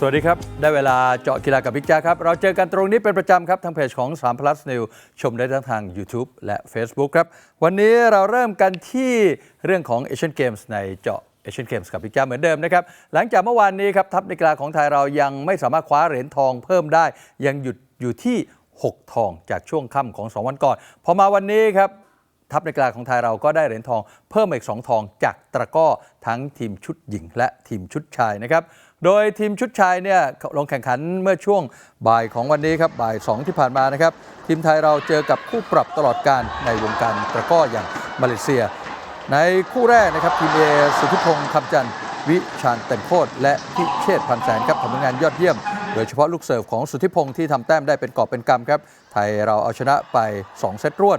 สวัสดีครับ ได้เวลาเจาะกีฬากับบิ๊กจ๊คครับ เราเจอกันตรงนี้เป็นประจำครับ ทางเพจของ3 plus new ชมได้ทั้งทาง YouTube และ Facebook ครับ วันนี้เราเริ่มกันที่เรื่องของ Asian Games ในเจาะ Asian Games กับบิ๊กจ๊คเหมือนเดิมนะครับ หลังจากเมื่อวานนี้ครับทัพนักกีฬาของไทยเรายังไม่สามารถคว้าเหรียญทองเพิ่มได้ ยังหยุดอยู่ที่ 6 ทองจากช่วงค่ำของ 2 วันก่อน พอมาวันนี้ครับทัพนักกีฬาของไทยเราก็ได้เหรียญทองเพิ่มอีก 2 ทองจากตะก้อทั้งทีมชุดหญิงและทีมชุดชายนะครับโดยทีมชุดชายเนี่ยลงแข่งขันเมื่อช่วงบ่ายของวันนี้ครับบ่าย 2 ที่ผ่านมานะครับ ทีมไทยเราเจอกับคู่ปรับตลอดการในวงการตะก้ออย่างมาเลเซีย ในคู่แรกนะครับทีมเอสุทธิพงศ์คำจันทร์วิชาญเต็มโคตรและพิเชษพันแสนครับทำผลงานยอดเยี่ยม โดยเฉพาะลูกเสิร์ฟของสุทธิพงศ์ที่ทำแต้มได้เป็นกอบเป็นกำครับ ไทยเราเอาชนะไป 2 เซตรวด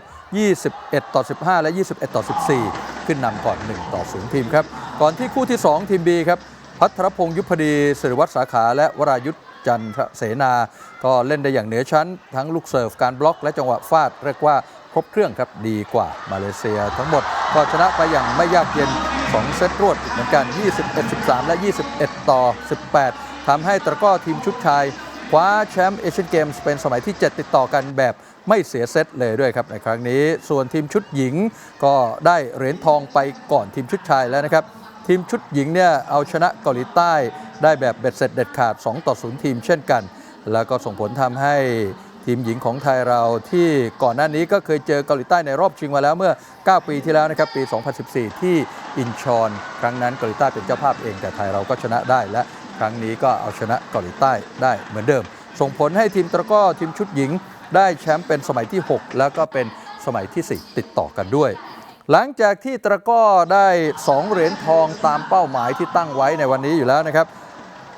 21 ต่อ 15 และ 21 ต่อ 14 ขึ้นนำก่อน 1 ต่อ 0 ทีมครับ ก่อนที่คู่ที่ 2 ทีม B ครับ พัทรพงศ์ยุพดีสิริวัตรสาขาและวรายุทธจันทรเสนา ก็เล่นได้อย่างเหนือชั้น ทั้งลูกเสิร์ฟการบล็อกและจังหวะฟาดเรียกว่าครบเครื่องครับดีกว่ามาเลเซียทั้งหมดก็ชนะไปอย่างไม่ยากเย็น 2 เซตรวดเหมือนกัน 21-13 และ 21 ต่อ 18ทำให้ตะก้อทีมชุดชายคว้าแชมป์เอเชียนเกมส์เป็นสมัยที่ 7 ติดต่อกันแบบไม่เสียเซตเลยด้วยครับในครั้งนี้ ส่วนทีมชุดหญิงก็ได้เหรียญทองไปก่อนทีมชุดชายแล้วนะครับ ทีมชุดหญิงเนี่ยเอาชนะเกาหลีใต้ได้แบบเบ็ดเสร็จเด็ดขาด 2 ต่อ 0 ทีมเช่นกัน แล้วก็ส่งผลทำให้ทีมหญิงของไทยเราที่ก่อนหน้านี้ก็เคยเจอเกาหลีใต้ในรอบชิงมาแล้วเมื่อ 9 ปีที่แล้วนะครับ ปี 2014 ที่อินชอนครั้งนั้นเกาหลีใต้เป็นเจ้าภาพเองแต่ไทยเราก็ชนะได้และครั้งนี้ก็เอาชนะเกาหลีใต้ได้เหมือนเดิม ส่งผลให้ทีมตะก้อทีมชุดหญิง ได้แชมป์เป็นสมัยที่ 6 แล้วก็เป็นสมัยที่ 4 ติดต่อกันด้วย หลังจากที่ตะก้อได้ 2 เหรียญทองตามเป้าหมายที่ตั้งไว้ในวันนี้อยู่แล้วนะครับ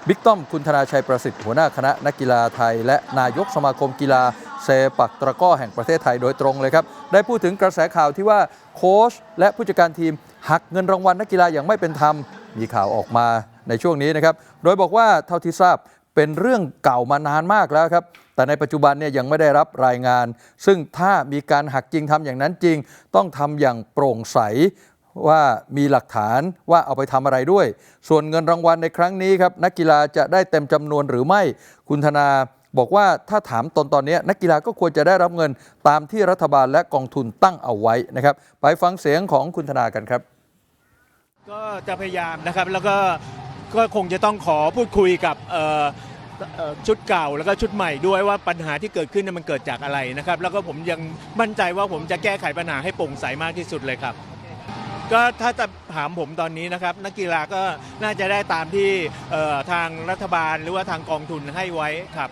บิ๊กต้อมคุณธนาชัยประสิทธิ์หัวหน้าคณะนักกีฬาไทย และนายกสมาคมกีฬาเซปักตะก้อแห่งประเทศไทยโดยตรงเลยครับ ได้พูดถึงกระแสข่าวที่ว่าโค้ชและผู้จัดการทีม หักเงินรางวัลนักกีฬาอย่างไม่เป็นธรรมมีข่าวออกมาในช่วงนี้นะครับ โดยบอกว่าเท่าที่ทราบ เป็นเรื่องเก่ามานานมากแล้วครับ แต่ในปัจจุบันเนี่ยยังไม่ได้รับรายงาน ซึ่งถ้ามีการหักจริงทำอย่างนั้นจริง ต้องทำอย่างโปร่งใสว่ามีหลักฐานว่าเอาไปทำอะไรด้วย ส่วนเงินรางวัลในครั้งนี้ครับนักกีฬาจะได้เต็มจำนวนหรือไม่ คุณธนาบอกว่าถ้าถามตนตอนนี้นักกีฬาก็ควรจะได้รับเงินตามที่รัฐบาลและกองทุนตั้งเอาไว้นะครับ ไปฟังเสียงของคุณธนากันครับ ก็จะพยายามนะครับแล้วก็ก็คงจะต้องขอพูดคุยกับ ชุดเก่าแล้วก็ชุดใหม่ด้วยว่าปัญหาที่เกิดขึ้นเนี่ยมันเกิดจากอะไรนะครับ แล้วก็ผมยังมั่นใจว่าผมจะแก้ไขปัญหาให้โปร่งใสมากที่สุดเลยครับ ก็ถ้าจะถามผมตอนนี้นะครับ นักกีฬาก็น่าจะได้ตามที่ทางรัฐบาลหรือว่าทางกองทุนให้ไว้ครับ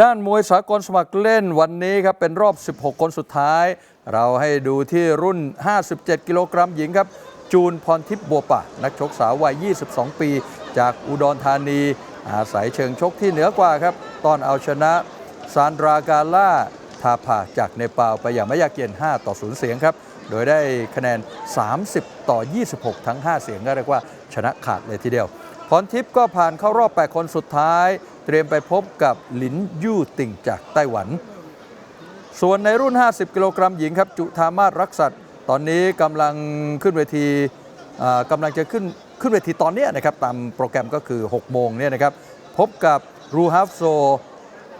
ด้านมวยสากลสมัครเล่นวันนี้ครับ เป็นรอบ 16 คนสุดท้าย เราให้ดูที่รุ่น 57 กิโลกรัมหญิงครับ จูนพรทิพย์บัวปะ นักชกสาววัย 22 ปี จากอุดรธานี อาศัยเชิงชกที่เหนือกว่าครับ ตอนเอาชนะซานดรากาล่าทาพาจากเนปาลไปอย่างไม่ยากเย็น 5 ต่อ 0 เสียงครับ โดยได้คะแนน 30 ต่อ 26 ทั้ง 5 เสียงก็เรียกว่าชนะขาดเลยทีเดียวพรทิพย์ก็ผ่านเข้ารอบ 8 คนสุดท้าย เตรียมไปพบกับหลินยู่ติ่งจากไต้หวัน ส่วนในรุ่น 50 กิโลกรัมหญิงครับ จุธามาศรักษัตตอนนี้กำลังขึ้นเวทีกำลังจะขึ้น ขึ้นเวทีตอนนี้นะครับตามโปรแกรมก็คือ 6 โมงเนี่ยนะครับพบกับรูฮัฟโซ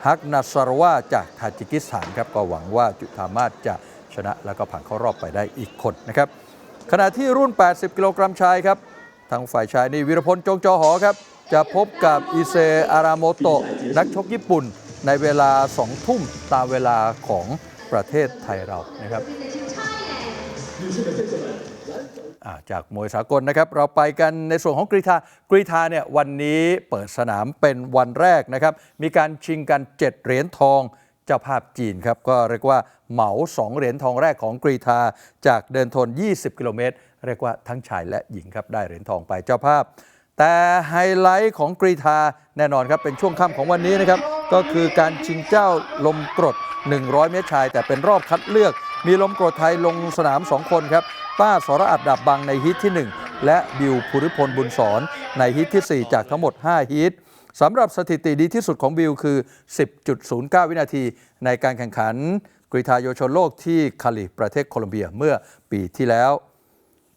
ฮักนาซารวาจากทาจิกิสถานครับก็หวังว่าจุธามาศจะชนะแล้วก็ผ่านเข้ารอบไปได้อีกคนนะครับขณะที่รุ่น 80 กิโลกรัมชายครับทางฝ่ายชายนี่วิรพลจงจอหอครับ จะพบกับอิเซอารามโมโตะนักชกญี่ปุ่น ในเวลา 2 ทุ่มตามเวลาของประเทศไทยเรานะครับ จากมวยสากลนะครับ เราไปกันในส่วนของกรีธากรีธาเนี่ยวันนี้เปิดสนามเป็นวันแรกนะครับ มีการชิงกัน 7 เหรียญทองเจ้าภาพจีนครับ ก็เรียกว่าเหมา 2 เหรียญทองแรกของกรีธาจากเดินทน 20 กิโลเมตร เรียกว่าทั้งชายและหญิงครับได้เหรียญทองไปเจ้าภาพ แต่ไฮไลท์ของกรีธาแน่นอนครับเป็นช่วงค่ำของวันนี้นะครับก็คือการชิงเจ้าลมกรด 100 เมตรชาย แต่เป็นรอบคัดเลือก มีลมกรดไทยลงสนาม 2 คนครับ ป้าสรอัดดับบังในฮีทที่ 1 และบิวภูริพลบุญสอนในฮีทที่ 4 จากทั้งหมด 5ฮีทสำหรับสถิติดีที่สุดของบิลคือ 10.09 วินาที ในการแข่งขันกรีฑาเยชนโลกที่คาลิประเทศโคลอมเบียเมื่อปีที่แล้ว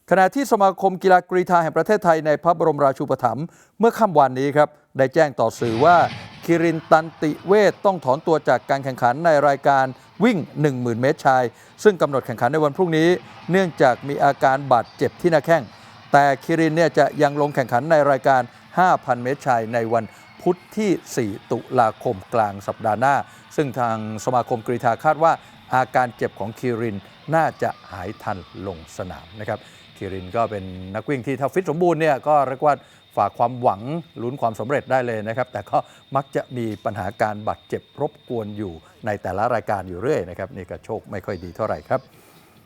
ขณะที่สมาคมกีฬากรีฑาแห่งประเทศไทยในพระบรมราชูปถัมภ์เมื่อค่ำวันนี้ครับ ได้แจ้งต่อสื่อว่า คิรินตันติเวทต้องถอนตัวจากการแข่งขันในรายการวิ่ง 10,000 เมตรชาย ซึ่งกำหนดแข่งขันในวันพรุ่งนี้ เนื่องจากมีอาการบาดเจ็บที่หน้าแข้ง แต่คิรินเนี่ยจะยังลงแข่งขันในรายการ 5,000 เมตรชายในวันพุธที่ 4 ตุลาคมกลางสัปดาห์หน้า ซึ่งทางสมาคมกรีฑาคาดว่าอาการเจ็บของคิรินน่าจะหายทันลงสนามนะครับคิรินก็เป็นนักวิ่งที่ถ้าฟิตสมบูรณ์เนี่ยก็เรียกว่า ฝากความหวังลุ้นความสำเร็จได้เลยนะครับ แต่ก็มักจะมีปัญหาการบาดเจ็บรบกวนอยู่ในแต่ละรายการอยู่เรื่อยนะครับนี่ก็โชคไม่ค่อยดีเท่าไหร่ครับ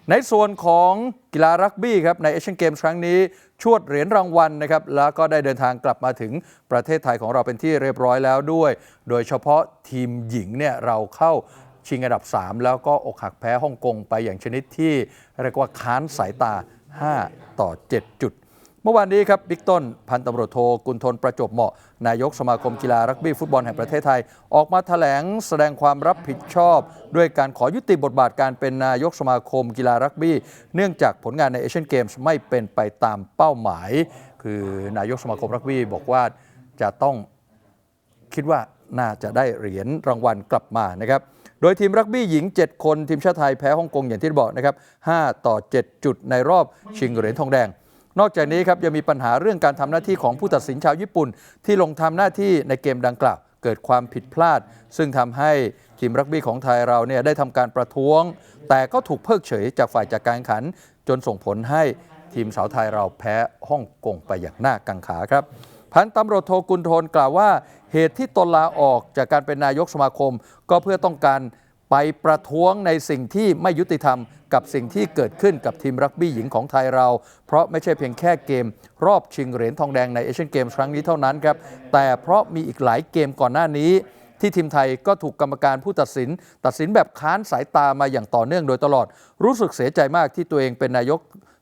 ในส่วนของกีฬารักบี้ครับในเอเชียนเกมส์ครั้งนี้ ชวดเหรียญรางวัลนะครับแล้วก็ได้เดินทางกลับมาถึงประเทศไทยของเราเป็นที่เรียบร้อยแล้วด้วย โดยเฉพาะทีมหญิงเนี่ยเราเข้าชิงอันดับ 3 แล้วก็อกหักแพ้ฮ่องกงไปอย่างชนิดที่เรียกว่าค้านสายตา 5 ต่อ 7 จุด มื่อวานนี้ครับบิ๊กต้น พันตำรวจโทกุลทนประจบเหมาะ นายกสมาคมกีฬารักบี้ฟุตบอลแห่งประเทศไทย ออกมาแถลงแสดงความรับผิดชอบ ด้วยการขอยุติบทบาทการเป็นนายกสมาคมกีฬารักบี้ เนื่องจากผลงานในเอเชียนเกมส์ไม่เป็นไปตามเป้าหมาย คือนายกสมาคมรักบี้บอกว่าจะต้องคิดว่าน่าจะได้เหรียญรางวัลกลับมานะครับโดยทีมรักบี้หญิง 7 คนทีมชาติไทยแพ้ฮ่องกงอย่างที่บอกนะครับ5ต่อ 7 จุดในรอบชิงเหรียญทองแดง นอกจากนี้ครับยังมีปัญหาเรื่องการทำหน้าที่ของผู้ตัดสินชาวญี่ปุ่น ที่ลงทำหน้าที่ในเกมดังกล่าวเกิดความผิดพลาด ซึ่งทำให้ทีมรักบี้ของไทยเราเนี่ยได้ทำการประท้วง แต่ก็ถูกเพิกเฉยจากฝ่ายจัดการขัน จนส่งผลให้ทีมสาวไทยเราแพ้ฮ่องกงไปอย่างน่ากังขาครับพันตำรวจโทกุลโทนกล่าวว่าเหตุที่ตนลาออกจากการเป็นนายกสมาคม ก็เพื่อต้องการไปประท้วงในสิ่งที่ไม่ยุติธรรม กับสิ่งที่เกิดขึ้นกับทีมรักบี้หญิงของไทยเรา เพราะไม่ใช่เพียงแค่เกม รอบชิงเหรียญทองแดงในเอเชียนเกมส์ครั้งนี้เท่านั้นครับแต่เพราะมีอีกหลายเกมก่อนหน้านี้ ที่ทีมไทยก็ถูกกรรมการผู้ตัดสิน ตัดสินแบบค้านสายตามาอย่างต่อเนื่องโดยตลอด รู้สึกเสียใจมากที่ตัวเองเป็นนายก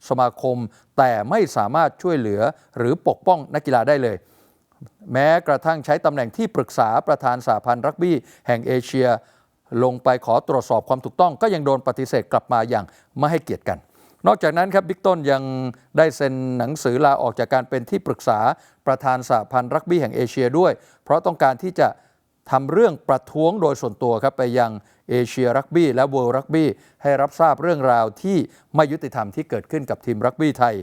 สมาคม แต่ไม่สามารถช่วยเหลือหรือปกป้องนักกีฬาได้เลยแม้กระทั่งใช้ตำแหน่งที่ปรึกษาประธานสหพันธ์รักบี้แห่งเอเชีย ลงไปขอตรวจสอบความถูกต้อง ก็ยังโดนปฏิเสธกลับมาอย่างไม่ให้เกียรติกัน นอกจากนั้นครับบิ๊กต้นยังได้เซ็นหนังสือลาออกจากการเป็นที่ปรึกษาประธานสหพันธ์รักบี้แห่งเอเชียด้วย เพราะต้องการที่จะทำเรื่องประท้วงโดยส่วนตัวครับไปยังเอเชียรักบี้และเวิลด์รักบี้ให้รับทราบเรื่องราวที่ไม่ยุติธรรมที่เกิดขึ้นกับทีมรักบี้ไทย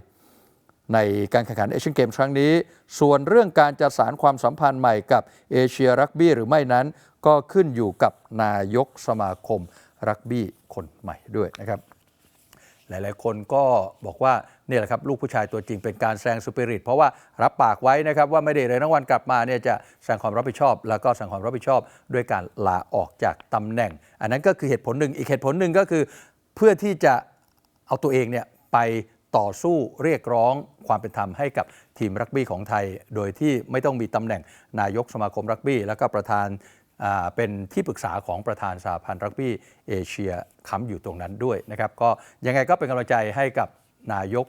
ในการแข่งขันเอเชียนเกมครั้งนี้ ส่วนเรื่องการจะสารความสัมพันธ์ใหม่กับเอเชียรักบี้หรือไม่นั้น ก็ขึ้นอยู่กับนายกสมาคมรักบี้คนใหม่ด้วยนะครับ หลายๆ คนก็บอกว่านี่แหละครับลูกผู้ชายตัวจริงเป็นการแสดงสปิริต เพราะว่ารับปากไว้นะครับว่าไม่ได้เลยรางวัลกลับมาเนี่ยจะแสดงความรับผิดชอบ แล้วก็แสดงความรับผิดชอบด้วยการลาออกจากตำแหน่ง อันนั้นก็คือเหตุผลหนึ่งอีกเหตุผลหนึ่งก็คือ เพื่อที่จะเอาตัวเองเนี่ยไปต่อสู้เรียกร้องความเป็นธรรมให้กับทีมรักบี้ของไทย โดยที่ไม่ต้องมีตำแหน่งนายกสมาคมรักบี้ แล้วก็ประธาน เป็นที่ปรึกษาของประธานสหพันธ์รักบี้เอเชียค้ำอยู่ตรงนั้นด้วยนะครับ ก็ยังไงก็เป็นกำลังใจให้กับนายก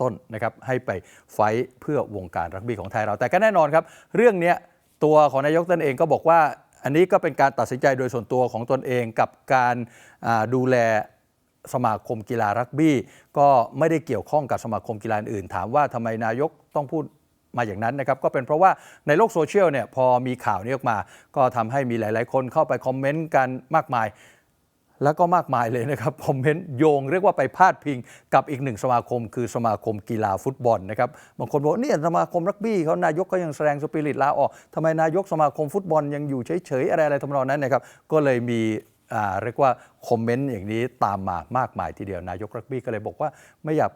ต้นนะครับให้ไปไฟเพื่อวงการรักบี้ของไทยเรา แต่ก็แน่นอนครับ เรื่องเนี้ยตัวของนายกต้นเองก็บอกว่า อันนี้ก็เป็นการตัดสินใจโดยส่วนตัวของตนเองกับการดูแลสมาคมกีฬารักบี้ ก็ไม่ได้เกี่ยวข้องกับสมาคมกีฬาอื่น ถามว่าทำไมนายกต้องพูด มาอย่างนั้นนะครับก็เป็นเพราะว่าในโลกโซเชียลเนี่ยพอมีข่าวนี้ออกมา ก็ทำให้มีหลาย ๆ คนเข้าไปคอมเมนต์กันมากมาย แล้วก็มากมายเลยนะครับคอมเมนต์โยงเรียกว่าไปพาดพิงกับอีกหนึ่งสมาคม คือสมาคมกีฬาฟุตบอลนะครับบางคนบอกเนี่ยสมาคมรักบี้เขานายกก็ยังแสดงสปิริตลาออกทำไมนายกสมาคมฟุตบอลยังอยู่เฉย ๆ อะไรอะไรทำนองนั้นนะครับก็เลยมีเรียกว่าคอมเมนต์อย่างนี้ตามมามากมายทีเดียวนายกรักบี้ก็เลยบอกว่าไม่อยาก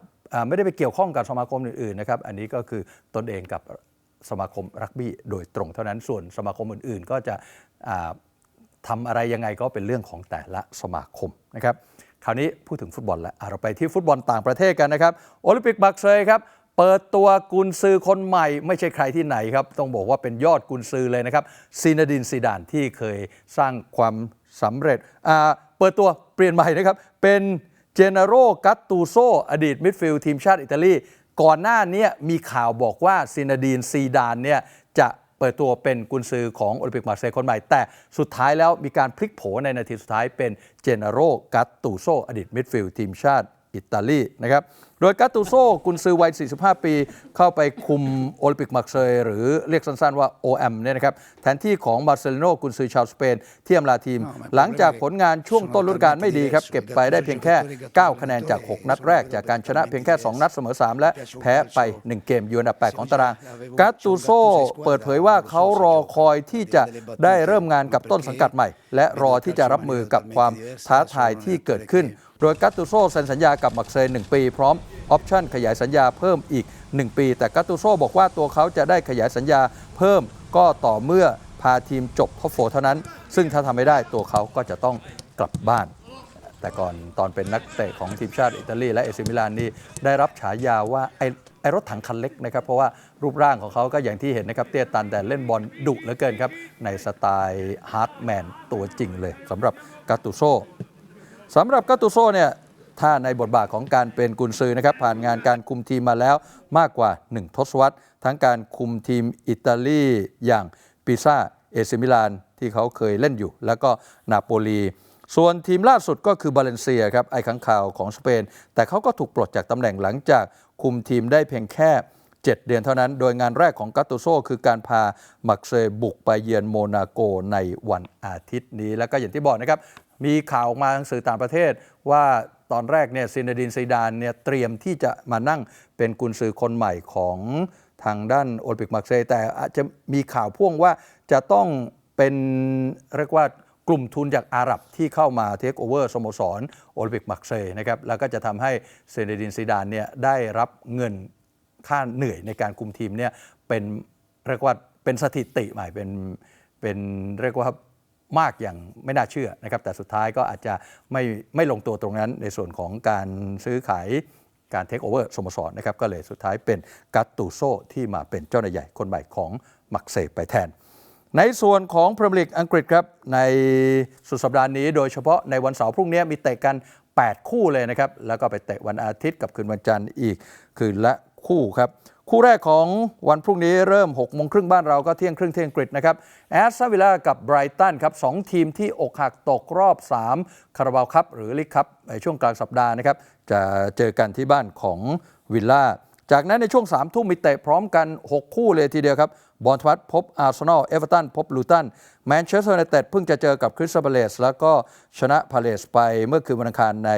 ไม่ได้ไปเกี่ยวข้องกับสมาคมอื่นๆนะครับ อันนี้ก็คือตนเองกับสมาคมรักบี้โดยตรงเท่านั้นส่วนสมาคมอื่นๆ ก็จะอ่าทำอะไรยังไงก็เป็นเรื่องของแต่ละสมาคมนะครับคราวนี้พูดถึงฟุตบอลแล้วเราไปที่ฟุตบอลต่างประเทศกันนะครับโอลิมปิกบักเซยครับเปิดตัวกุนซือคนใหม่ไม่ใช่ใครที่ไหนครับ ต้องบอกว่าเป็นยอดกุนซือเลยนะครับซีนาดินซีดานที่เคยสร้างความสำเร็จเปิดตัวเปลี่ยนใหม่นะครับเป็น เจเนโรกัตตูโซอดีตมิดฟิลด์ทีมชาติอิตาลี ก่อนหน้านี้มีข่าวบอกว่าซินาดีนซีดานเนี่ยจะเปิดตัวเป็นกุนซือของโอลิมปิกมาเซย์คนใหม่ แต่สุดท้ายแล้วมีการพลิกโผในนาทีสุดท้ายเป็นเจเนโรกัตตูโซอดีตมิดฟิลด์ทีมชาติอิตาลีนะครับ โดยกาตูโซกุนซือวัย 45 ปี เข้าไปคุมโอลิมปิกมาร์เซย์หรือเรียกสั้นๆว่า OM เนี่ยนะครับแทนที่ของมาร์เซโลโนกุนซือชาวสเปน ที่อำลาทีม หลังจากผลงานช่วงต้นฤดูกาลไม่ดีครับเก็บไปได้เพียงแค่ 9 คะแนนจาก 6 นัดแรก จากการชนะเพียงแค่ 2 นัดเสมอ 3 และแพ้ไป 1 เกมอยู่อันดับ 8 ของตารางกาตูโซเปิดเผยว่าเขารอคอยที่จะได้เริ่มงานกับต้นสังกัดใหม่ และรอที่จะรับมือกับความท้าทายที่เกิดขึ้น โดยกาตูโซเซ็นสัญญากับมักเซย์1ปี พร้อมออปชั่นขยายสัญญาเพิ่มอีก 1 ปี แต่กาตูโซบอกว่าตัวเขาจะได้ขยายสัญญาเพิ่มก็ต่อเมื่อพาทีมจบท็อปโฟเท่านั้น ซึ่งถ้าทำไม่ได้ตัวเขาก็จะต้องกลับบ้าน แต่ก่อนตอนเป็นนักเตะของทีมชาติอิตาลีและเอซิมิลานนี่ได้รับฉายาว่าไอไอรถถังคันเล็กนะครับ เพราะว่ารูปร่างของเขาก็อย่างที่เห็นนะครับ เตี้ยตันแต่เล่นบอลดุเหลือเกินครับ ในสไตล์ฮาร์ดแมนตัวจริงเลยสำหรับกาตูโซ สำหรับกาตูโซเนี่ยถ้าในบทบาทของการเป็นกุนซือนะครับ ผ่านงานการคุมทีมมาแล้วมากกว่า 1 ทศวรรษ ทั้งการคุมทีมอิตาลีอย่างปิซ่าเอซิมิลานที่เขาเคยเล่นอยู่ แล้วก็นาโปลี ส่วนทีมล่าสุดก็คือบาเลนเซียครับไอ้ขังข่าวของสเปน แต่เขาก็ถูกปลดจากตำแหน่งหลังจากคุมทีมได้เพียงแค่ 7 เดือนเท่านั้น โดยงานแรกของกาตูโซคือการพามักเซย์บุกไปเยือนโมนาโกในวันอาทิตย์นี้ แล้วก็อย่างที่บอกนะครับ มีข่าวออกมาทางสื่อต่างประเทศว่าตอนแรกเนี่ยซินเดดินซีดานเนี่ยเตรียมที่จะมานั่งเป็นกุนซือคนใหม่ของทางด้านโอลิมปิกมักเซย์แต่อาจจะมีข่าวพ่วงว่าจะต้องเป็นเรียกว่ากลุ่มทุนจากอาหรับที่เข้ามาเทคโอเวอร์สโมสรโอลิมปิกมักเซย์นะครับแล้วก็จะทำให้เซนเดดินซีดานเนี่ยได้รับเงินค่าเหนื่อยในการคุมทีมเนี่ยเป็นเรียกว่าเป็นสถิติใหม่เป็นเป็นเรียกว่า มากอย่างไม่น่าเชื่อนะครับ แต่สุดท้ายก็อาจจะไม่ไม่ลงตัวตรงนั้นในส่วนของการซื้อขายการเทคโอเวอร์สโมสรนะครับ ก็เลยสุดท้ายเป็นกัตตูโซที่มาเป็นเจ้านายใหญ่คนใหม่ของมักเซย์ไปแทน ในส่วนของพรีเมียร์ลีกอังกฤษครับ ในสุดสัปดาห์นี้ โดยเฉพาะในวันเสาร์พรุ่งนี้มีเตะกัน 8 คู่เลยนะครับ แล้วก็ไปเตะวันอาทิตย์กับคืนวันจันทร์อีกคืนละคู่ครับ คู่แรกของวันพรุ่งนี้เริ่ม6โมงครึ่งบ้านเราก็เที่ยงครึ่งเที่ยงกฤษนะครับแอสตันวิลล่ากับไบรตันครับสองทีมที่อกหักตกรอบ 3 คาราบาวคัพหรือลิกคัพในช่วงกลางสัปดาห์นะครับจะเจอกันที่บ้านของวิลล่า จากนั้นในช่วง3ามทุ่มมีเตะพร้อมกัน 6 คู่เลยทีเดียวครับ บอลทวัตพบอาร์เซนอล เอเวอร์ตันพบลูตัน แมนเชสเตอร์ยูไนเต็ดเพิ่งจะเจอกับคริสตัลพาเลสแล้วก็ชนะพาเลสไปเมื่อคืนวันอังคารใน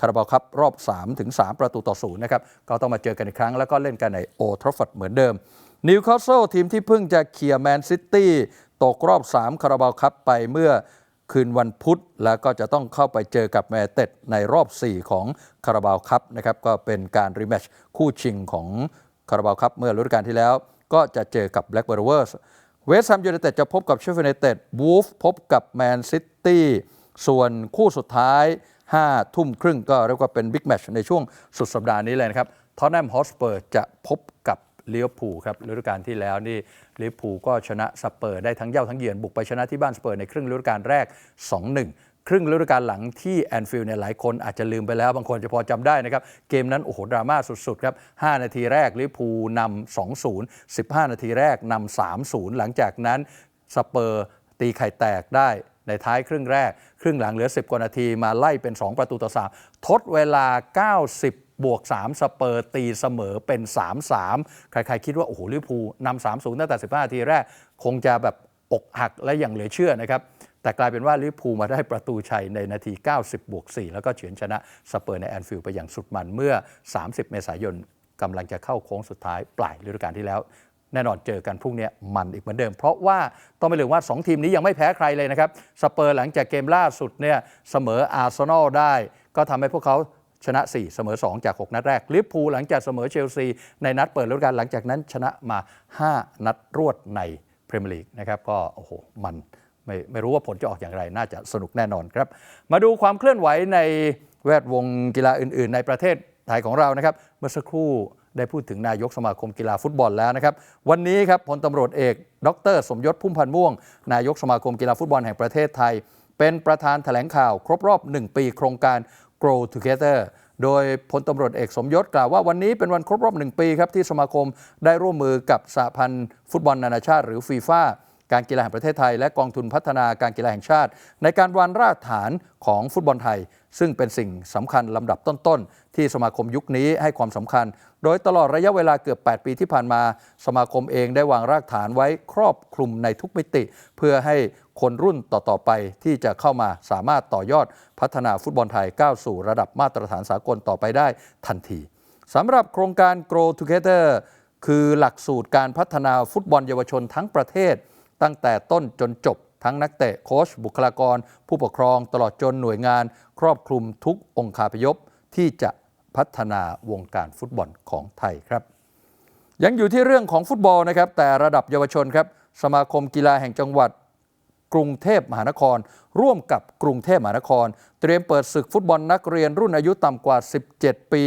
คาราบาวคัพรอบ 3 ถึง 3 ประตูต่อศูนย์นะครับ ก็ต้องมาเจอกันอีกครั้ง แล้วก็เล่นกันในโอทรฟอร์ดเหมือนเดิม นิวคาสเซิลทีมที่เพิ่งจะเคลียร์แมนซิตี้ตกรอบ 3 คาราบาวคัพไปเมื่อ คืนวันพุธแล้วก็จะต้องเข้าไปเจอกับแมนเต็ดในรอบ 4 ของคาราบาวคัพนะครับก็เป็นการรีแมช์คู่ชิงของคาราบาวคัพเมื่อฤดูกาลที่แล้ว ก็จะเจอกับแบล็กเบอร์เวอร์สเวสต์แฮมยูไนเต็ดจะพบกับเชฟฟิลด์ไนเต็ดวูฟพบกับแมนซิตี้ส่วนคู่สุดท้าย 5 ทุ่มครึ่งก็เรียกว่าเป็นบิ๊กแมช์ในช่วงสุดสัปดาห์นี้เลยนะครับทอตแนมฮอสเปอร์จะพบกับลิเวผูครับฤดูกาลที่แล้วนี่ ลิเวอร์พูลก็ชนะสเปอร์ได้ทั้งเย่าทั้งเยือนบุกไปชนะที่บ้านสเปอร์ในครึ่งฤดูกาลแรก 2-1ครึ่งฤดูกาลหลังที่แอนฟิลด์เนี่ยหลายคนอาจจะลืมไปแล้ว บางคนจะพอจำได้นะครับ เกมนั้น โอ้โห ดราม่าสุด ๆ ครับ 5 นาทีแรกลิเวอร์พูลนำ2-0 15 นาทีแรกนำ3-0 หลังจากนั้น สเปอร์ตีไข่แตกได้ในท้ายครึ่งแรก ครึ่งหลังเหลือ 10 กว่านาทีมาไล่เป็น 2 ประตูต่อ 3 ทดเวลา 90 บวก 3 สเปอร์ตีเสมอเป็น 3-3 ใครๆคิดว่า โอ้โหลิเวอร์พูลนำ3-0ตั้งแต่ 15นาทีแรก คงจะแบบอกหักและอย่างเหลือเชื่อนะครับ แต่กลายเป็นว่าลิเวอร์พูลมาได้ประตูชัยในนาที 90 บวก 4 แล้วก็เฉือนชนะสเปอร์ในแอนฟิลด์ไปอย่างสุดมันเมื่อ 30 เมษายนกำลังจะเข้าโค้งสุดท้ายปลายฤดูกาลที่แล้วแน่นอนเจอกันพรุ่งนี้มันอีกเหมือนเดิม เพราะว่าต้องไม่ลืมว่า 2 ทีมนี้ยังไม่แพ้ใครเลยนะครับ สเปอร์หลังจากเกมล่าสุดเนี่ยเสมออาร์เซนอลได้ ก็ทำให้พวกเขา ชนะ 4 เสมอ 2 จาก 6 นัดแรกลิเวอร์พูลหลังจากเสมอเชลซี ในนัดเปิดฤดูกาลหลังจากนั้นชนะมา 5 นัดรวดในพรีเมียร์ลีกนะครับก็โอ้โหมันไม่ไม่รู้ว่าผลจะออกอย่างไร น่าจะสนุกแน่นอนครับ มาดูความเคลื่อนไหวในแวดวงกีฬาอื่น ๆ ในประเทศไทยของเรานะครับ เมื่อสักครู่ได้พูดถึงนายกสมาคมกีฬาฟุตบอลแล้วนะครับ วันนี้ครับพลตำรวจเอก ดร สมยศพุ่มพันธ์ม่วง นายกสมาคมกีฬาฟุตบอลแห่งประเทศไทย เป็นประธานแถลงข่าว ครบรอบ 1 ปีโครงการ Grow Together โดยพลตำรวจเอกสมยศกล่าวว่าวันนี้เป็นวันครบรอบหนึ่งปีครับที่สมาคมได้ร่วมมือกับสหพันธ์ฟุตบอลนานาชาติหรือฟีฟ่า การกีฬาแห่งประเทศไทย และกองทุนพัฒนาการกีฬาแห่งชาติ ในการวางรากฐานของฟุตบอลไทย ซึ่งเป็นสิ่งสำคัญลำดับต้นๆ ที่สมาคมยุคนี้ให้ความสำคัญ โดยตลอดระยะเวลาเกือบ 8 ปีที่ผ่านมา สมาคมเองได้วางรากฐานไว้ครอบคลุมในทุกมิติ เพื่อให้คนรุ่นต่อๆไปที่จะเข้ามาสามารถต่อยอดพัฒนาฟุตบอลไทยก้าวสู่ระดับมาตรฐานสากลต่อไปได้ทันทีสำหรับโครงการ Grow Together คือหลักสูตรการพัฒนาฟุตบอลเยาวชนทั้งประเทศ ตั้งแต่ต้นจนจบ ทั้งนักเตะโค้ชบุคลากร ผู้ปกครองตลอดจนหน่วยงาน ครอบคลุมทุกองคาพยพที่จะพัฒนาวงการฟุตบอลของไทยครับ ยังอยู่ที่เรื่องของฟุตบอลนะครับ แต่ระดับเยาวชนครับ สมาคมกีฬาแห่งจังหวัด กรุงเทพมหานคร ร่วมกับกรุงเทพมหานคร เตรียมเปิดศึกฟุตบอลนักเรียนรุ่นอายุต่ำกว่า 17 ปี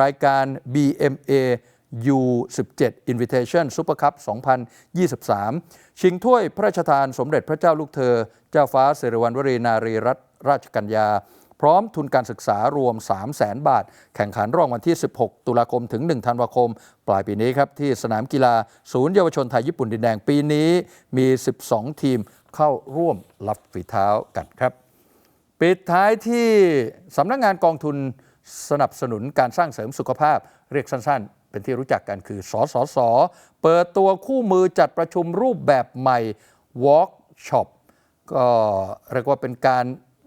รายการ BMA U17 Invitation Super Cup 2023 ชิงถ้วยพระราชทานสมเด็จพระเจ้าลูกเธอ เจ้าฟ้าสิริวัณวรีนารีรัตนราชกัญญา พร้อมทุนการศึกษารวม 3 0 0แสนบาท แข่งขันรองวันที่ 16 ตุลาคมถึง 1 ธันวาคม ปลายปีนี้ครับ ที่สนามกีฬาศูนย์เยาวชนไทยญี่ปุ่นดินแดงปีนี้มี 12 ทีมเข้าร่วมรับฝีเท้ากันครับ ปิดท้ายที่สำนักงานกองทุนสนับสนุนการสร้างเสริมสุขภาพเรียกสั้นๆ เป็นที่รู้จักกันคือสสส เปิดตัวคู่มือจัดประชุมรูปแบบใหม่ Workshop ก็เรียกว่าเป็นการ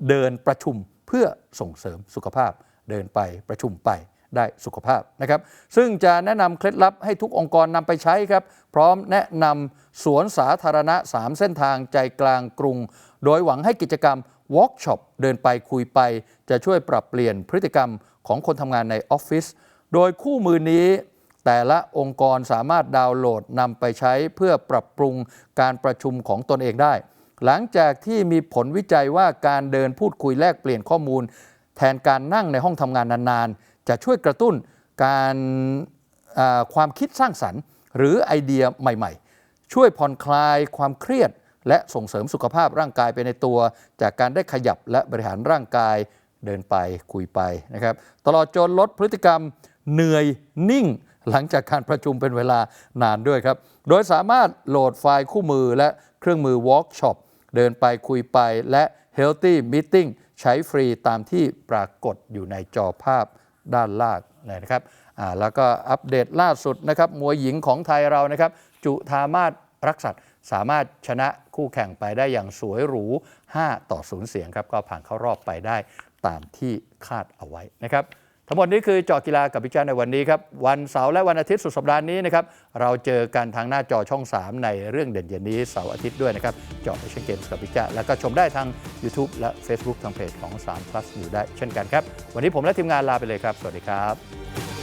เดินประชุมเพื่อส่งเสริมสุขภาพ เดินไปประชุมไปได้สุขภาพนะครับ ซึ่งจะแนะนำเคล็ดลับให้ทุกองค์กรนำไปใช้ครับ พร้อมแนะนำสวนสาธารณะ 3 เส้นทางใจกลางกรุง โดยหวังให้กิจกรรมวอล์กช็อปเดินไปคุยไป จะช่วยปรับเปลี่ยนพฤติกรรมของคนทำงานในออฟฟิศโดยคู่มือนี้ แต่ละองค์กรสามารถดาวน์โหลดนำไปใช้เพื่อปรับปรุงการประชุมของตนเองได้ หลังจากที่มีผลวิจัยว่าการเดินพูดคุยแลกเปลี่ยนข้อมูล แทนการนั่งในห้องทำงานนานๆ จะช่วยกระตุ้นการความคิดสร้างสรรค์ หรือไอเดียใหม่ๆ ช่วยผ่อนคลายความเครียด และส่งเสริมสุขภาพร่างกายไปในตัว จากการได้ขยับและบริหารร่างกายเดินไปคุยไปนะครับตลอดจนลดพฤติกรรมเหนื่อยนิ่ง หลังจากการประชุมเป็นเวลานานด้วยครับ โดยสามารถโหลดไฟล์คู่มือและเครื่องมือ Workshop เดินไปคุยไปและ Healthy Meeting ใช้ฟรีตามที่ปรากฏอยู่ในจอภาพด้านล่างนะครับแล้วก็อัปเดตล่าสุดนะครับมวยหญิงของไทยเรานะครับ จุธามาศรักษัตริย์สามารถชนะคู่แข่งไปได้อย่างสวยหรู 5 ต่อ 0 เสียงครับ ก็ผ่านเข้ารอบไปได้ตามที่คาดเอาไว้นะครับ ทั้งหมดนี้คือเจอกีฬากับพิจารณ์ในวันนี้ครับ วันเสาร์และวันอาทิตย์สุดสัปดาห์นี้นะครับ เราเจอกันทางหน้าจอช่อง 3 ในเรื่องเด่นเย็นนี้เสาร์อาทิตย์ด้วยนะครับเจาะเอเชียนเกมส์กับพิจารณ์แล้วก็ชมได้ทาง YouTube และ Facebook ทางเพจของ3 plus อยู่ได้เช่นกันครับ วันนี้ผมและทีมงานลาไปเลยครับ สวัสดีครับ